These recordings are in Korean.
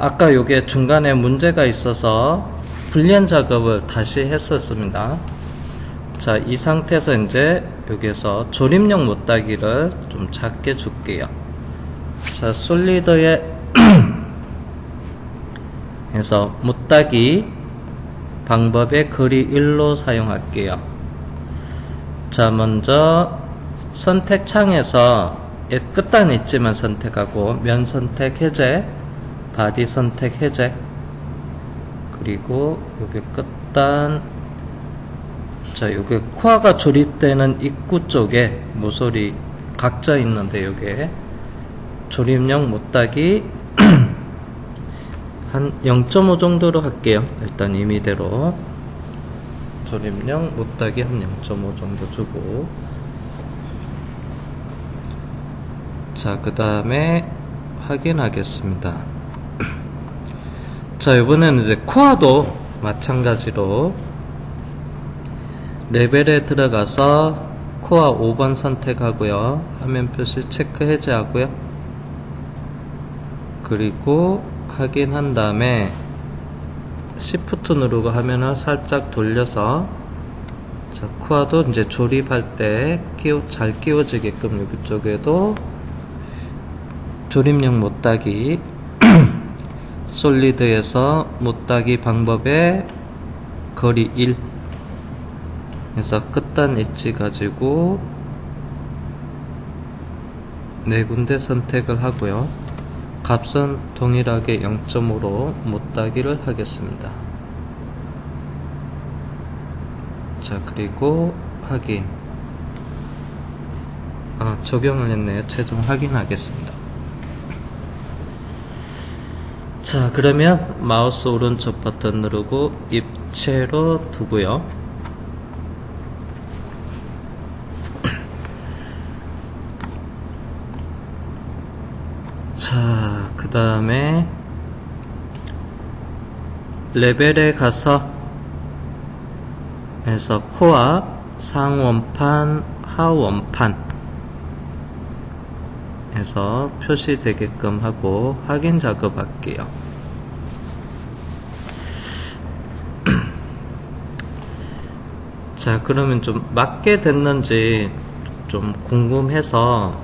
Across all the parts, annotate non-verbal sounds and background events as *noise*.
아까 요게 중간에 문제가 있어서 불리한 작업을 다시 했었습니다. 자, 이 상태에서 이제 여기에서 조립용 못따기를 좀 작게 줄게요. 자, 솔리드에 *clears throat* 해서 못따기 방법의 글이 1로 사용할게요. 자, 먼저 선택창에서 예, 끝단 있지만 선택하고 면 선택 해제, 바디 선택 해제, 그리고 여기 끝단 자, 요게 코아가 조립되는 입구 쪽에 모서리 각져 있는데 요게 조립용 못따기 *clears throat* 한 0.5 정도로 할게요. 일단 임의대로 조립용 못따기 한 0.5 정도 주고 자, 그 다음에 확인하겠습니다. *clears throat* 자, 이번에는 이제 코아도 마찬가지로 레벨에 들어가서 코아 5번 선택하고요. 화면 표시 체크 해제하고요. 그리고 확인한 다음에 Shift 누르고 화면을 살짝 돌려서 자, 코아도 이제 조립할 때 끼워, 잘 끼워지게끔 여기 쪽에도 조립용 못따기 솔리드에서 못따기 방법의 거리 1 그래서 끝단 엣지 가지고 네 군데 선택을 하고요. 값은 동일하게 0.5로 못따기를 하겠습니다. 자, 그리고 확인. 아, 적용을 했네요. 최종 확인하겠습니다. 자, 그러면 마우스 오른쪽 버튼 누르고 입체로 두고요. 자, 그 다음에 레벨에 가서 해서 코어 상원판, 하원판 해서 표시되게끔 하고 확인 작업할게요. *clears throat* 자, 그러면 좀 맞게 됐는지 좀 궁금해서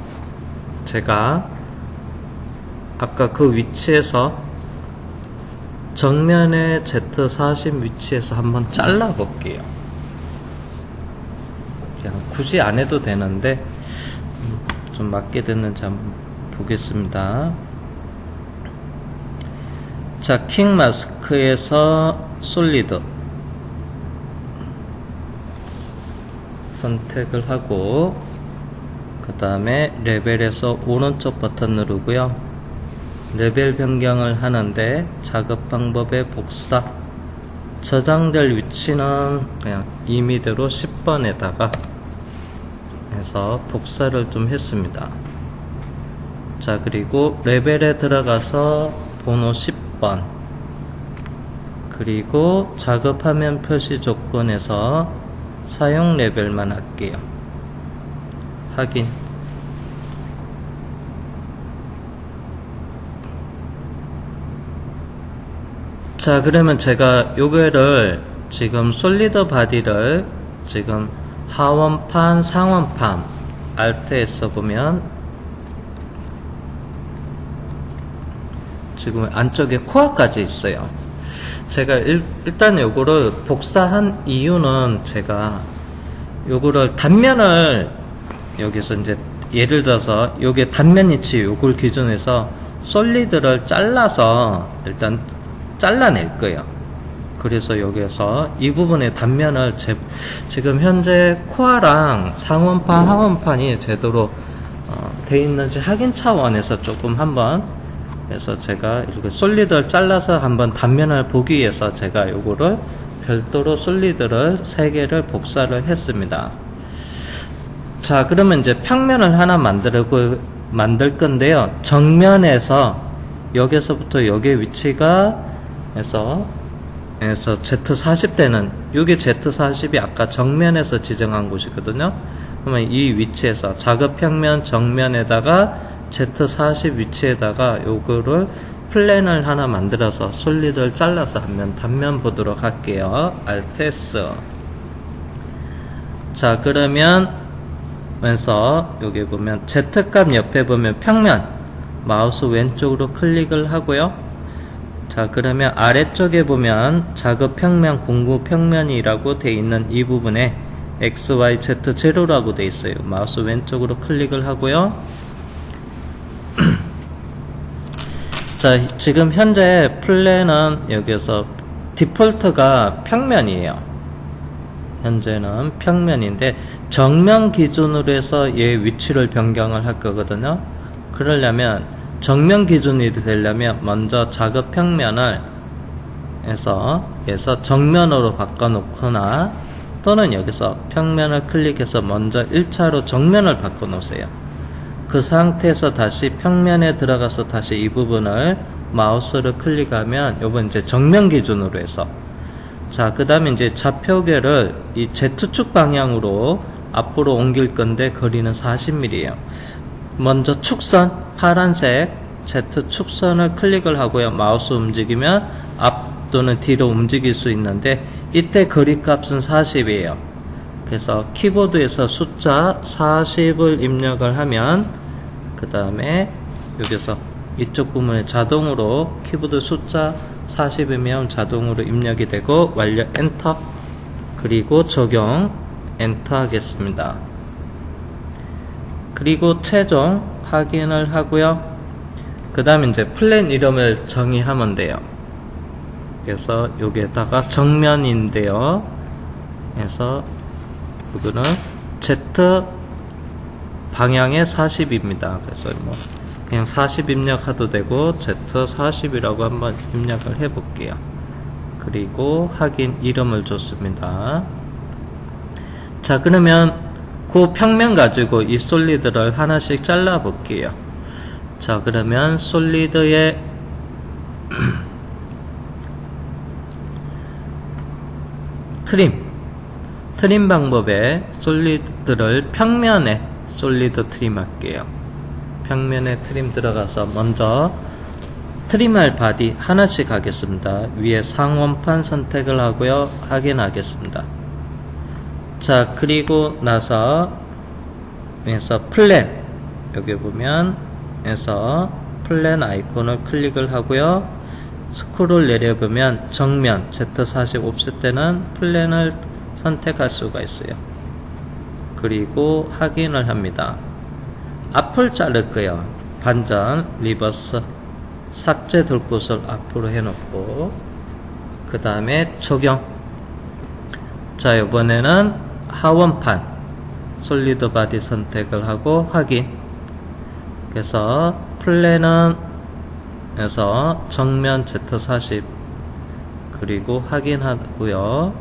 제가 아까 그 위치에서 정면에 Z40 위치에서 한번 잘라 볼게요. 그냥 굳이 안 해도 되는데 음, 좀 맞게 됐는지 한번 보겠습니다. 자, 킹 마스크에서 솔리드 선택을 하고 그 다음에 레벨에서 오른쪽 버튼 누르고요. 레벨 변경을 하는데 작업 방법의 복사 저장될 위치는 그냥 임의대로 10번에다가 해서 복사를 좀 했습니다. 자 그리고 레벨에 들어가서 번호 10번 그리고 작업화면 표시 조건에서 사용 레벨만 할게요. 확인 자 그러면 제가 요거를 지금 솔리드 바디를 지금 하원판 상원판 알트에서 보면 지금 안쪽에 코어까지 있어요 제가 일, 일단 요거를 복사한 이유는 제가 요거를 단면을 여기서 이제 예를 들어서 요게 단면 위치 요걸 기준해서 솔리드를 잘라서 일단 잘라낼 거예요. 그래서 여기에서 이 부분의 단면을 제, 지금 현재 코아랑 상원판, 하원판이 제대로 어, 돼 있는지 확인 차원에서 조금 한번 그래서 제가 이렇게 솔리드를 잘라서 한번 단면을 보기 위해서 제가 요거를 별도로 솔리드를 3개를 복사를 했습니다. 자, 그러면 이제 평면을 하나 만들고, 만들 건데요. 정면에서, 여기서부터 여기의 위치가, 해서, 해서 Z40대는, 여기 Z40이 아까 정면에서 지정한 곳이거든요. 그러면 이 위치에서, 작업 평면 정면에다가 Z40 위치에다가 요거를 플랜을 하나 만들어서 솔리드를 잘라서 한번 단면 보도록 할게요. Alt S. 자, 그러면 그래서 여기 보면 Z값 옆에 보면 평면 마우스 왼쪽으로 클릭을 하고요. 자, 그러면 아래쪽에 보면 작업 평면, 공구 평면이라고 돼 있는 이 부분에 X, Y, Z 제로라고 돼 있어요. 마우스 왼쪽으로 클릭을 하고요. *clears throat* 자, 지금 현재 플랜은 여기서 디폴트가 평면이에요. 현재는 평면인데 정면 기준으로 해서 얘 위치를 변경을 할 거거든요. 그러려면 정면 기준이 되려면 먼저 작업 평면을 해서 해서 정면으로 바꿔 놓거나 또는 여기서 평면을 클릭해서 먼저 1차로 정면을 바꿔 놓으세요. 그 상태에서 다시 평면에 들어가서 다시 이 부분을 마우스를 클릭하면 요번 이제 정면 기준으로 해서 자, 그 다음에 이제 좌표계를 이 Z축 방향으로 앞으로 옮길 건데 거리는 40mm예요. 먼저 축선, 파란색 Z축선을 클릭을 하고요. 마우스 움직이면 앞 또는 뒤로 움직일 수 있는데 이때 거리 값은 40이에요. 그래서 키보드에서 숫자 40을 입력을 하면 그 다음에 여기서 이쪽 부분에 자동으로 키보드 숫자 40이면 자동으로 입력이 되고 완료 엔터 그리고 적용 엔터 하겠습니다. 그리고 최종 확인을 하고요. 그 다음에 이제 플랜 이름을 정의하면 돼요. 그래서 여기에다가 정면인데요. 그래서 이거는 Z 방향의 40입니다. 그래서 뭐 그냥 40 입력해도 되고 Z40이라고 한번 입력을 해 볼게요. 그리고 확인 이름을 줬습니다. 자 그러면 그 평면 가지고 이 솔리드를 하나씩 잘라 볼게요. 자 그러면 솔리드의 *clears throat* 트림 트림 방법에 솔리드를 평면에 솔리드 트림 할게요. 평면에 트림 들어가서 먼저 트림할 바디 하나씩 하겠습니다. 위에 상원판 선택을 하고요. 확인하겠습니다. 자, 그리고 나서 에서 플랜 여기 보면 에서 플랜 아이콘을 클릭을 하고요. 스크롤 내려보면 정면 Z40 옵셋 때는 플랜을 선택할 수가 있어요. 그리고 확인을 합니다. 앞을 자를 거예요. 반전, 리버스, 삭제 돌 곳을 앞으로 해놓고 그 다음에 적용 자 이번에는 하원판 솔리드 바디 선택을 하고 확인. 그래서 플랜은 에서 정면 Z40 그리고 확인하고요.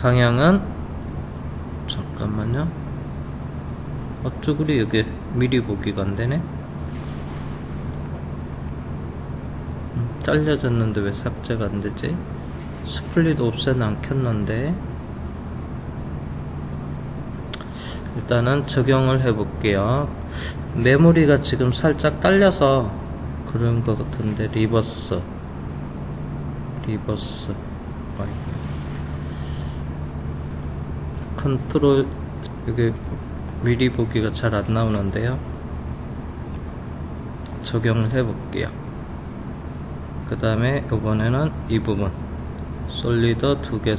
방향은 잠깐만요. 어쩌구리 여기 미리 보기가 안되네. 음, 잘려졌는데 왜 삭제가 안되지 스플릿 옵셋 안 켰는데 일단은 적용을 해 볼게요. 메모리가 지금 살짝 딸려서 그런 것 같은데 리버스. 리버스. 컨트롤 여기 미리 보기가 잘 안 나오는데요. 적용을 해 볼게요. 그 다음에 이번에는 이 부분 솔리더 두 개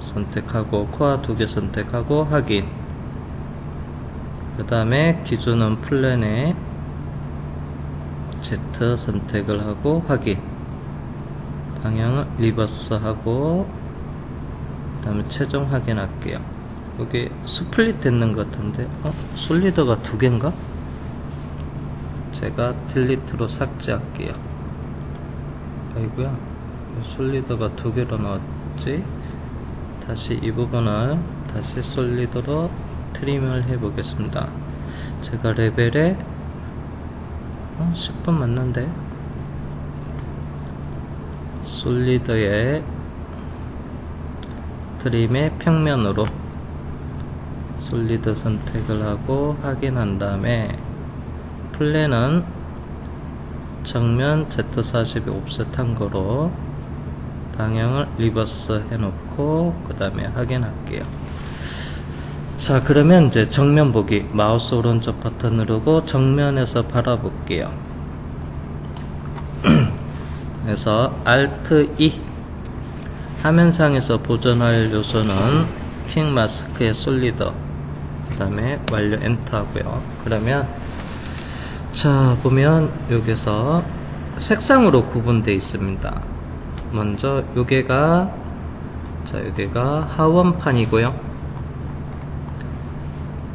선택하고 코어 두개 선택하고 확인. 그 다음에 기준은 플랜에 Z 선택을 하고 확인. 방향은 리버스 하고 그 다음에 최종 확인할게요. 여기 스플릿 됐는 것 같은데 어? 솔리더가 두 개인가? 제가 딜리트로 삭제할게요. 아이고야 솔리더가 두 개로 나왔지 다시 이 부분을 다시 솔리더로 트림을 해 보겠습니다 제가 레벨에 어? 10분 맞는데 솔리더의 트림의 평면으로 솔리드 선택을 하고 확인한 다음에 플랜은 정면 Z40이 옵셋한 거로 방향을 리버스 해놓고 그 다음에 확인할게요. 자 그러면 이제 정면 보기 마우스 오른쪽 버튼 누르고 정면에서 바라볼게요. *clears throat* 그래서 Alt E 화면상에서 보존할 요소는 킹 마스크의 솔리더 그 다음에 완료 엔터 하고요. 그러면 자 보면 여기서 색상으로 구분되어 있습니다. 먼저 요게가 자 여기가 하원판이고요.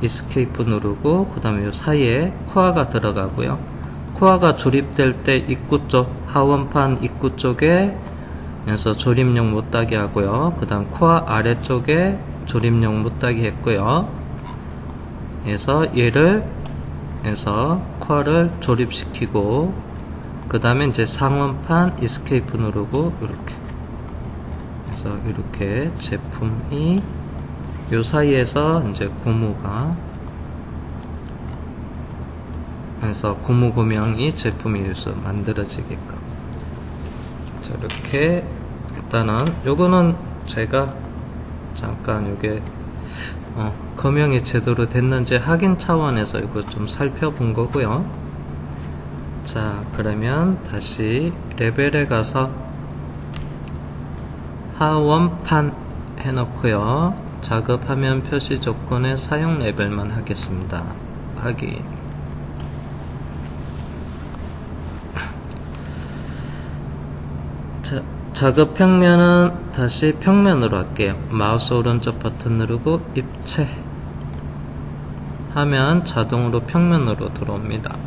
이스케이프 누르고 그 다음에 요 사이에 코아가 들어가고요. 코아가 조립될 때 입구 쪽 하원판 입구 쪽에 그래서 조립용 못따기 하고요. 그 다음 코아 아래쪽에 조립용 못따기 했고요. 그래서 얘를 해서 코아를 조립시키고 그 다음에 이제 상원판 이스케이프 누르고 이렇게. 그래서 이렇게 제품이 요 사이에서 이제 고무가. 그래서 고무 고명이 제품이 여기서 만들어지게끔. 자 이렇게 일단은 요거는 제가 잠깐 요게 어, 검형이 제대로 됐는지 확인 차원에서 이거 좀 살펴본 거고요 자 그러면 다시 레벨에 가서 하원판 해놓고요 작업하면 표시 조건의 사용 레벨만 하겠습니다 확인 자, 작업 평면은 다시 평면으로 할게요. 마우스 오른쪽 버튼 누르고 입체 하면 자동으로 평면으로 들어옵니다.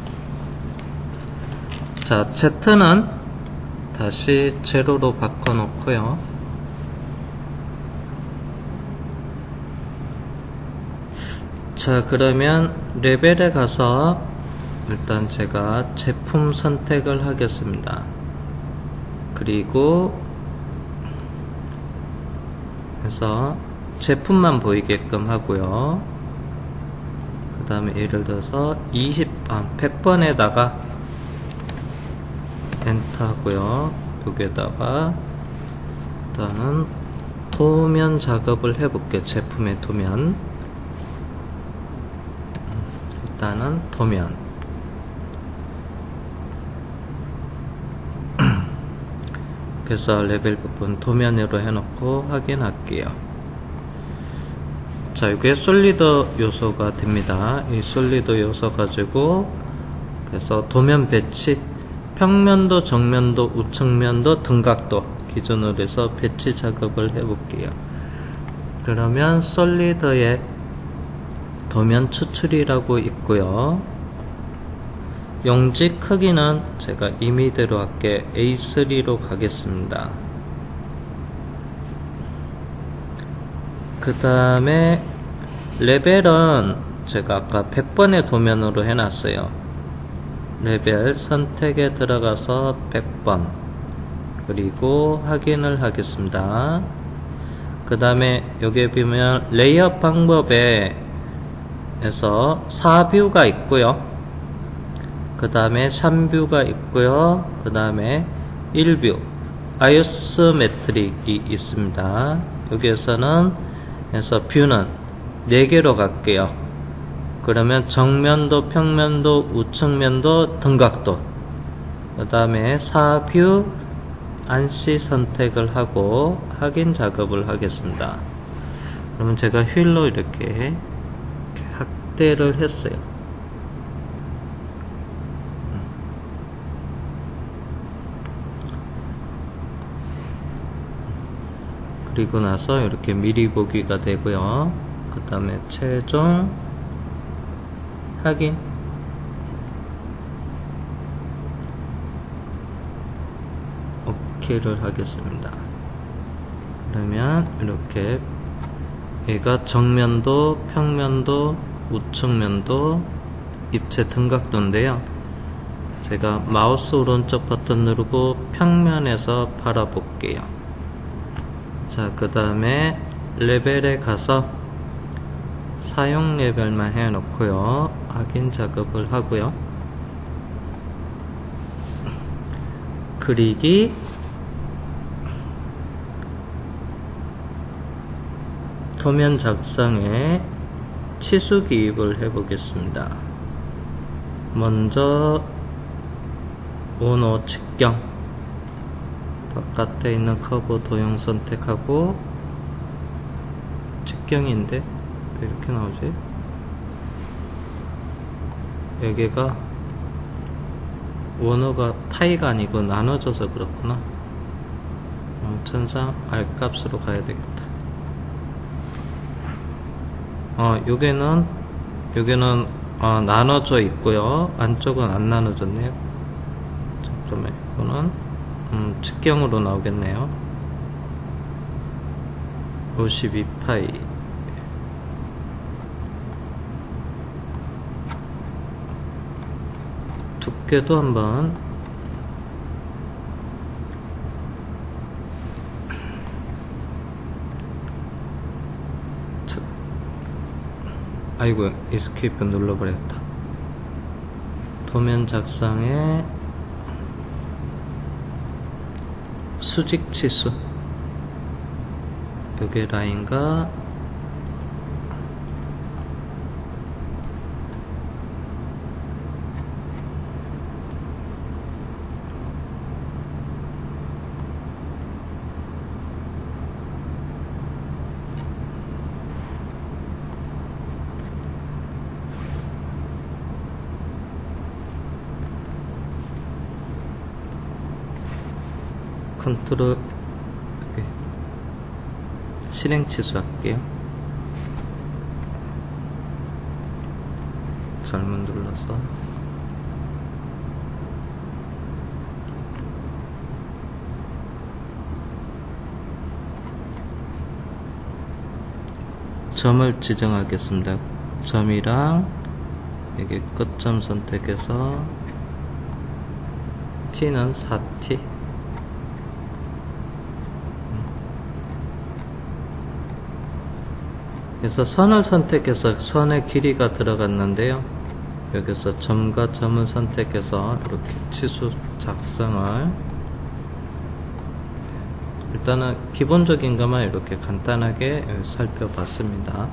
자, Z는 다시 제로로 바꿔놓고요. 자, 그러면 레벨에 가서 일단 제가 제품 선택을 하겠습니다. 그리고 그래서 제품만 보이게끔 하고요. 그 다음에 예를 들어서 20, 아, 100번에다가 엔터 하고요. 여기에다가 일단은 도면 작업을 해볼게요. 제품의 도면. 일단은 도면. *clears throat* 그래서 레벨 부분 도면으로 해놓고 확인할게요. 자, 이게 솔리더 요소가 됩니다. 이 솔리더 요소 가지고 그래서 도면 배치, 평면도, 정면도, 우측면도, 등각도 기준으로 해서 배치 작업을 해볼게요. 그러면 솔리더의 도면 추출이라고 있고요. 용지 크기는 제가 임의대로 할게 A3로 가겠습니다. 그 다음에 레벨은 제가 아까 100번의 도면으로 해놨어요. 레벨 선택에 들어가서 100번 그리고 확인을 하겠습니다. 그 다음에 여기에 보면 레이어 방법에 에서 4뷰가 있고요. 그 다음에 3뷰가 있고요. 그 다음에 1뷰 아이오스메트릭이 있습니다. 여기에서는 그래서 뷰는 4개로 갈게요. 그러면 정면도, 평면도, 우측면도, 등각도 그 다음에 4뷰 안시 선택을 하고 확인 작업을 하겠습니다. 그러면 제가 휠로 이렇게 확대를 했어요. 그리고 나서 이렇게 미리 보기가 되고요. 그 다음에 최종 확인 오케이를 하겠습니다. 그러면 이렇게 얘가 정면도 평면도 우측면도 입체 등각도인데요. 제가 마우스 오른쪽 버튼 누르고 평면에서 바라볼게요. 자, 그 다음에 레벨에 가서 사용 레벨만 해놓고요. 확인 작업을 하고요. 그리기 도면 작성에 치수 기입을 해보겠습니다. 먼저 원호 측경 바깥에 있는 커브 도형 선택하고 측경인데 이렇게 나오지? 여기가 원호가 파이가 아니고 나눠져서 그렇구나. 어, 천상 R 값으로 가야 되겠다. 어, 요게는, 요게는, 어, 나눠져 있고요. 안쪽은 안 나눠졌네요. 잠깐만, 이거는, 음, 측경으로 나오겠네요. 52파이. 두께도 한번. 저- 아이고 에스케이프 눌러버렸다. 도면 작성에 수직 치수. 여기 라인과 컨트롤 실행 취소할게요. 잘못 눌러서 점을 지정하겠습니다. 점이랑 여기 끝점 선택해서 t는 4t 그래서 선을 선택해서 선의 길이가 들어갔는데요. 여기서 점과 점을 선택해서 이렇게 치수 작성을 일단은 기본적인 것만 이렇게 간단하게 살펴봤습니다.